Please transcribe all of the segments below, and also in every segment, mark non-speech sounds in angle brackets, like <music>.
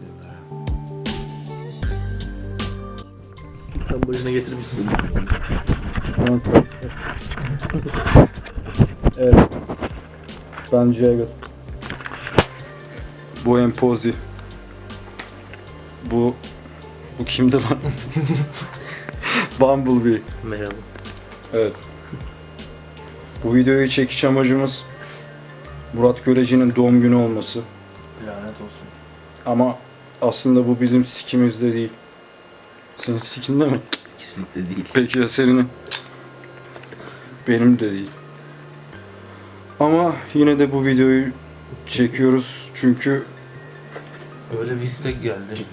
yıllara. Başına getirmişsin. evet. Ben Jagged. Bu empozi. Bu... Bu kimdi lan? <laughs> Bumblebee. Merhaba. Evet. Bu videoyu çekiş amacımız Murat Göreci'nin doğum günü olması. Lanet olsun. Ama aslında bu bizim sikimizde değil. Senin sikinde mi? Kesinlikle değil. Peki ya senin? Benim de değil. Ama yine de bu videoyu çekiyoruz çünkü Öyle bir istek geldi.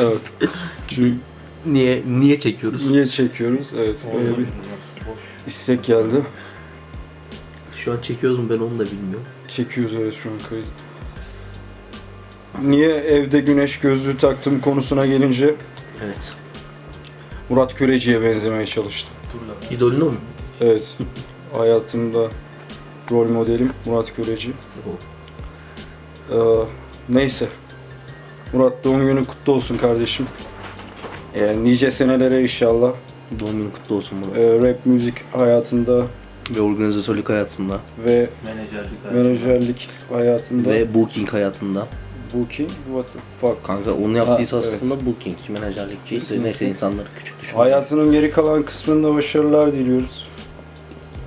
evet. Çünkü Niye niye çekiyoruz? niye çekiyoruz? Evet. Öyle bir Olmuyor. Boş. istek geldi. Şu an çekiyoruz mu ben onu da bilmiyorum. Çekiyoruz evet şu an kayıt. Niye evde güneş gözlüğü taktım konusuna gelince Evet. Murat Köreci'ye benzemeye çalıştım. Dur lan. İdolün o mu? Evet. Hayatımda rol modelim Murat Köreci. Ee, neyse. Murat doğum günün kutlu olsun kardeşim. Ee, nice senelere inşallah. Doğum günü kutlu olsun Murat. Ee, rap müzik hayatında Ve organizatörlük hayatında. ve Menajerlik hayatı. menajerlik hayatında. Ve booking hayatında. Booking? What the fuck? Kanka onu yaptıysa Ha, evet. aslında booking. Menajerlik Kesinlikle. neyse insanları küçük düşün. Hayatının geri kalan kısmında başarılar diliyoruz.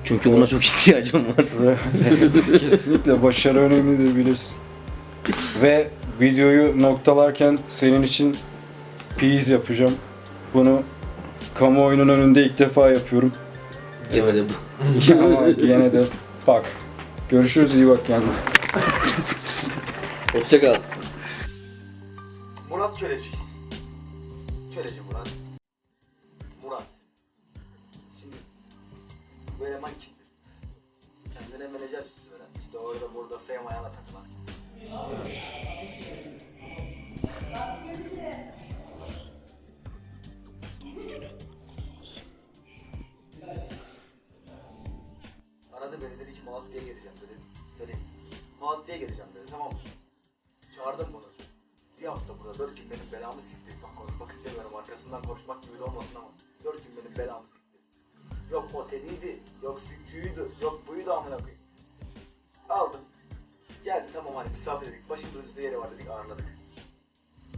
Çünkü ona çok ihtiyacım var. <laughs> Kesinlikle başarı önemlidir bilirsin. Ve videoyu noktalarken senin için piz yapacağım. Bunu kamuoyunun önünde ilk defa yapıyorum. Gene de bu. <laughs> Ama yine de bak. Görüşürüz iyi bak kendine. Hoşçakal. Murat Köleci. Köleci Murat. Murat. Şimdi bu eleman kimdir? Kendine menajer tutuyor. İşte orada burada fame ayağına takılan. Aradı beni dedi ki Malatya'ya geleceğim dedi. Selim. Malatya'ya geleceğim dedi tamam mı? Çağırdım bunu. Bir hafta burada dört gün benim belamı sikti. Bak konuşmak istemiyorum arkasından konuşmak gibi de olmasın ama. Dört gün benim belamı sikti. Yok oteliydi, yok sütüydü, yok buydu amına koyayım. Aldım. Geldi tamam hani misafir dedik. Başımızın üstünde yeri var dedik ağırladık.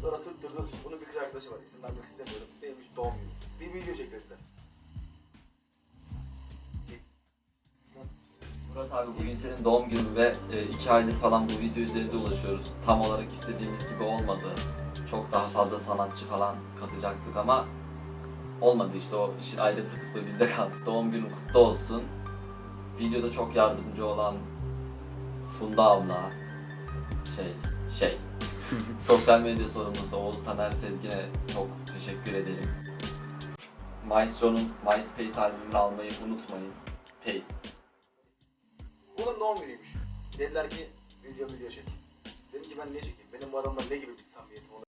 Sonra tutturdu. Bunun bir kız arkadaşı var. İsim vermek istemiyorum. Hiç doğum günü. Bir video çektirdiler. Murat abi bugün senin doğum günün ve e, iki aydır falan bu video üzerinde ulaşıyoruz. Tam olarak istediğimiz gibi olmadı. Çok daha fazla sanatçı falan katacaktık ama olmadı işte o işin ayrıntı kısmı bizde kaldı. Doğum günün kutlu olsun. Videoda çok yardımcı olan Funda abla, şey, şey, <laughs> sosyal medya sorumlusu Oğuz Taner Sezgin'e çok teşekkür edelim. Maestro'nun MySpace albümünü almayı unutmayın. Peace. Bunun doğum günüymüş. Dediler ki video video çek. Dedim ki ben ne çekeyim? Benim bu adamla ne gibi bir samimiyetim olur?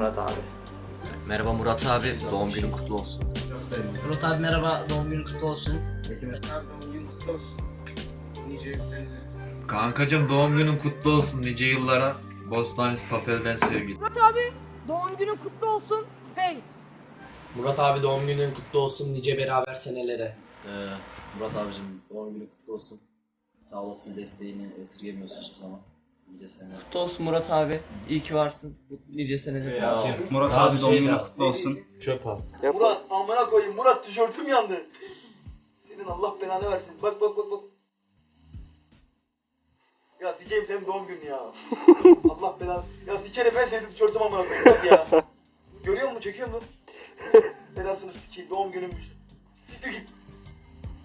Murat abi. Merhaba Murat abi, doğum günün kutlu olsun. Murat abi merhaba, doğum günün kutlu olsun. Kankacım doğum günün kutlu olsun nice yıllara. Bostanis Papel'den sevgi. Murat abi doğum günün kutlu olsun. Peace. Murat abi doğum günün kutlu olsun, nice beraber senelere. Ee, Murat abicim doğum günü kutlu olsun. Sağ olasın desteğini esirgemiyorsun hiçbir zaman. Nice seneler. Kutlu olsun Murat abi. İyi ki varsın. Bu nice seneler. Murat abi doğum günün kutlu olsun. Çöp al. Murat amına koyayım Murat tişörtüm yandı. Senin Allah belanı versin. Bak bak bak bak. Ya sikeyim senin doğum günün ya. <laughs> Allah belanı. Ya sikerim ben sevdiğim tişörtüm amına koyayım bak ya. Görüyor musun çekiyor musun? <laughs> Belasını sikeyim doğum günümmüş. Siktir git.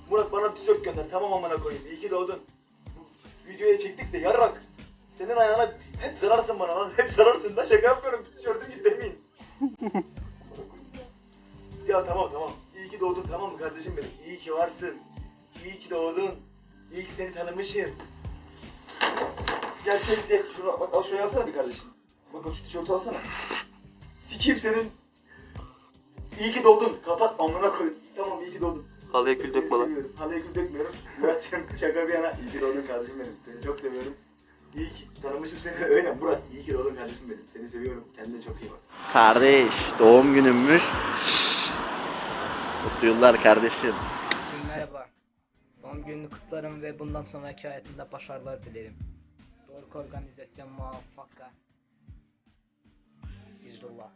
Murat bana bir tişört gönder tamam amına koyayım. İyi ki doğdun. Bu videoya çektik de yarrak. Senin ayağına hep zararsın bana lan. <laughs> Hep zararsın da şaka yapıyorum. Tişörtüm git demeyin. <laughs> Ya tamam tamam. İyi ki doğdun tamam mı kardeşim benim? İyi ki varsın. İyi ki doğdun. İyi ki seni tanımışım. Gel çek çek. Şunu bak al şuraya alsana bir kardeşim. Bak o şu tişörtü alsana. Sikeyim senin. İyi ki doğdun. Kapat amına koy. Tamam iyi ki doğdun. Halıya kül dökme lan. Halıya kül dökmüyorum. Muratcan şaka bir yana. İyi ki doğdun kardeşim benim. Seni çok seviyorum. İyi ki tanımışım seni. <laughs> Öyle Murat. İyi ki doğdun kardeşim benim. Seni seviyorum. Kendine çok iyi bak. Kardeş doğum günümmüş. Mutlu yıllar kardeşim. Merhaba. Doğum gününü kutlarım ve bundan sonraki hayatında başarılar dilerim. Doğru organizasyon muvaffaka. Dizullah.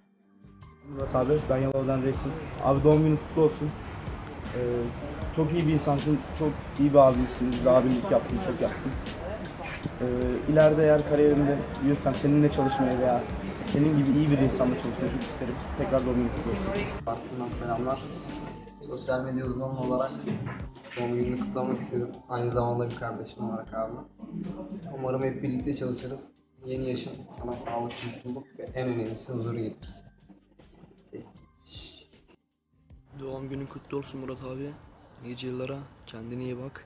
Murat abi, ben Yalova'dan Racing. Abi doğum günün kutlu olsun. Ee, çok iyi bir insansın, çok iyi bir abisin. Bize abilik yaptın, çok yaptın. Ee, ileride eğer kariyerimde büyürsem seninle çalışmayı veya senin gibi iyi bir insanla çalışmayı çok isterim. Tekrar doğum günün kutlu olsun. Parti'den selamlar. Sosyal medya uzmanı olarak doğum gününü kutlamak istedim. Aynı zamanda bir kardeşim olarak abi. Umarım hep birlikte çalışırız. Yeni yaşın sana sağlık, mutluluk ve en önemlisi huzuru getirsin. Doğum günün kutlu olsun Murat abi. Nice yıllara. Kendine iyi bak.